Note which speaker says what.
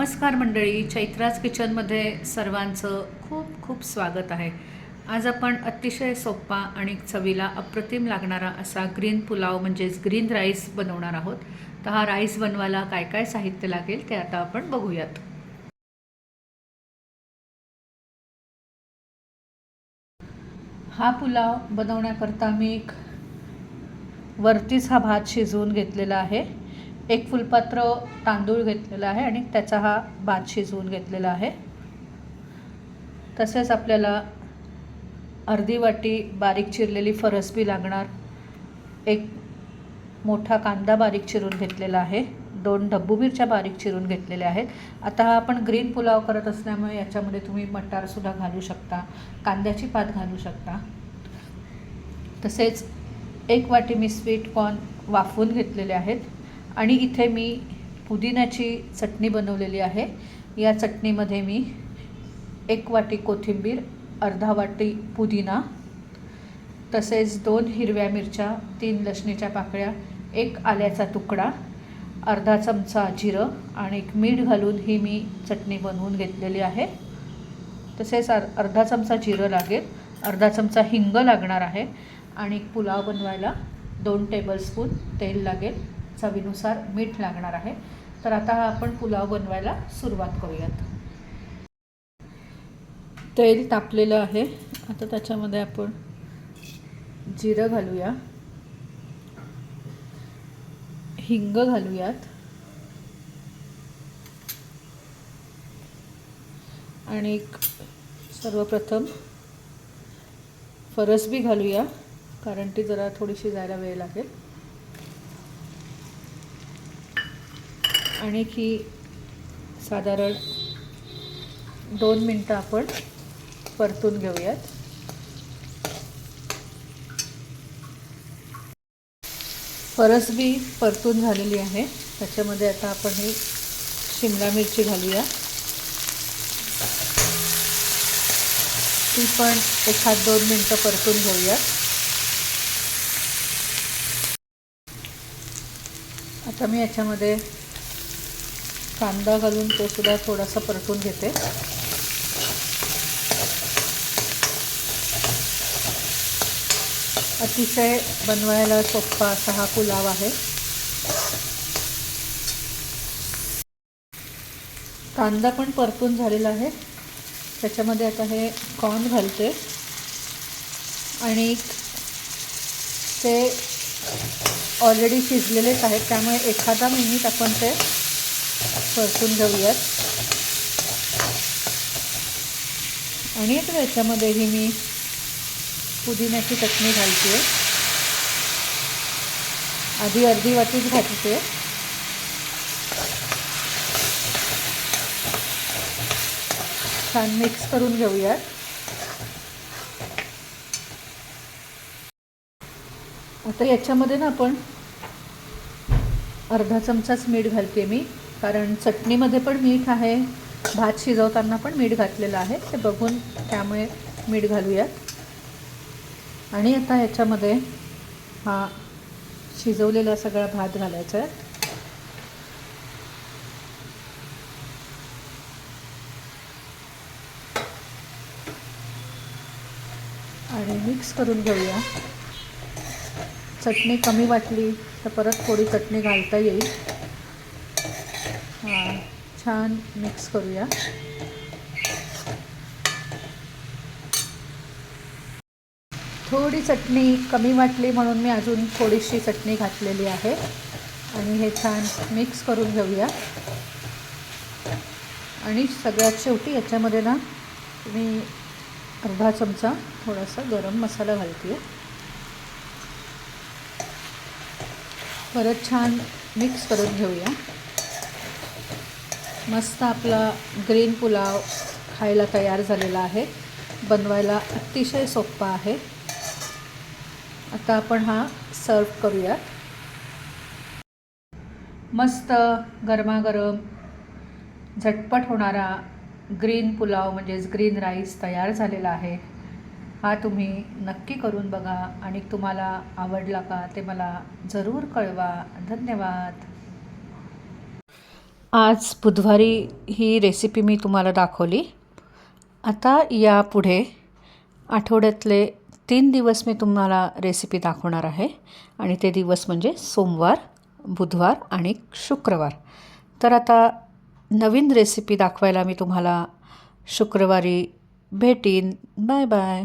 Speaker 1: नमस्कार मंडळी चैत्राज किचनमध्ये सर्वांचं खूप खूप स्वागत आहे. आज आपण अतिशय सोपा आणि चवीला अप्रतिम लागणारा असा ग्रीन पुलाव म्हणजेच ग्रीन राईस बनवणार आहोत. तर हा राईस बनवायला काय काय साहित्य लागेल ते आता आपण बघूयात. हा पुलाव बनवण्याकरता मी एक वरतीच हा भात शिजवून घेतलेला आहे. एक फुलपात्र तांदूळ घेतलेला आहे आणि त्याचा हा भात शिजवून घेतलेला आहे. तसेच आपल्याला अर्धी वाटी बारीक चिरलेली फरसबी लागणार. एक मोठा कांदा बारीक चिरून घेतलेला आहे. दोन डब्बू मिरच्या बारीक चिरून घेतलेल्या आहेत. आता हा आपण ग्रीन पुलाव करत असल्यामुळे याच्यामध्ये तुम्ही मटारसुद्धा घालू शकता कांद्याची पात घालू शकता. तसेच एक वाटी मी स्वीट कॉर्न वाफवून घेतलेले आहेत. आणि इथे मी पुदिन्याची चटणी बनवलेली आहे. या चटणीमध्ये मी एक वाटी कोथिंबीर अर्धा वाटी पुदिना तसेच दोन हिरव्या मिरच्या तीन लसणीच्या पाकळ्या एक आल्याचा तुकडा अर्धा चमचा जिरं आणि एक मीठ घालून ही मी चटणी बनवून घेतलेली आहे. तसेच अर अर्धा चमचा जिरं लागेल अर्धा चमचा हिंग लागणार आहे आणि पुलाव बनवायला दोन टेबलस्पून तेल लागेल. चवीनुसार मीठ लागणार आहे. तर आता हा आपण पुलाव बनवायला सुरुवात करूयात. तेल तापलेलं आहे. आता त्याच्यामध्ये आपण जिरं घालूया. हिंग घालूयात. आणि सर्वप्रथम फरसबी घालूया कारण ती जरा थोडीशी जायला वेळ लागेल. आणि ही साधारण दोन मिनटं आपण परतून घेऊयात. फरसबी परतून झालेली आहे. त्याच्यामध्ये आता आपण ही शिमला मिरची घालूया. ती पण एखाद दोन मिनटं परतून घेऊयात आता मी याच्यामध्ये कांदा घालून तो सुद्धा थोडासा परतून घेते. अतिशय बनवायला सोप्पा असा हा पुलाव आहे. कांदा पण परतून झालेला आहे. त्याच्यामध्ये आता हे कॉर्न घालते. आणि ते ऑलरेडी शिजलेलेच आहेत. त्यामुळे एखादा मिनिट आपण ते परतून घेऊयात. आणि आता याच्यामध्येही मी पुदिन्याची चटणी घालते. आधी अर्धी वाटीच घालते. छान मिक्स करून घेऊयात. आता याच्यामध्ये ना आपण अर्धा चमचाच मीठ घालते मी. कारण चटणीमध्ये पण मीठ आहे भात शिजवताना पण मीठ घातलेलं आहे ते बघून त्यामुळे मीठ घालूयात. आणि आता ह्याच्यामध्ये हा शिजवलेला सगळा भात घालायचा आहे. आणि मिक्स करून घेऊया. चटणी कमी वाटली तर परत थोडी चटणी घालता येईल. हां छान मिक्स करूया. थोडी चटणी कमी वाटली म्हणून मी अजून थोडीशी चटणी घातलेली आहे. आणि हे छान मिक्स करून घेऊया. आणि सगळ्यात शेवटी याच्यामध्ये ना मी अर्धा चमचा थोडासा गरम मसाला घालते परत छान मिक्स करून घेऊया. मस्त आपला ग्रीन पुलाव खायला तयार झालेला आहे. बनवायला अतिशय सोप्पा आहे. आता आपण हा सर्व करूया मस्त गरमागरम झटपट होणारा ग्रीन पुलाव म्हणजेच ग्रीन राईस तयार झालेला आहे. हा तुम्ही नक्की करून बघा आणि तुम्हाला आवडला का ते मला जरूर कळवा. धन्यवाद. आज बुधवारी ही रेसिपी मी तुम्हाला दाखवली. आता यापुढे आठवड्यातले तीन दिवस मी तुम्हाला रेसिपी दाखवणार आहे. आणि ते दिवस म्हणजे सोमवार बुधवार आणि शुक्रवार. तर आता नवीन रेसिपी दाखवायला मी तुम्हाला शुक्रवारी भेटीन. Bye bye.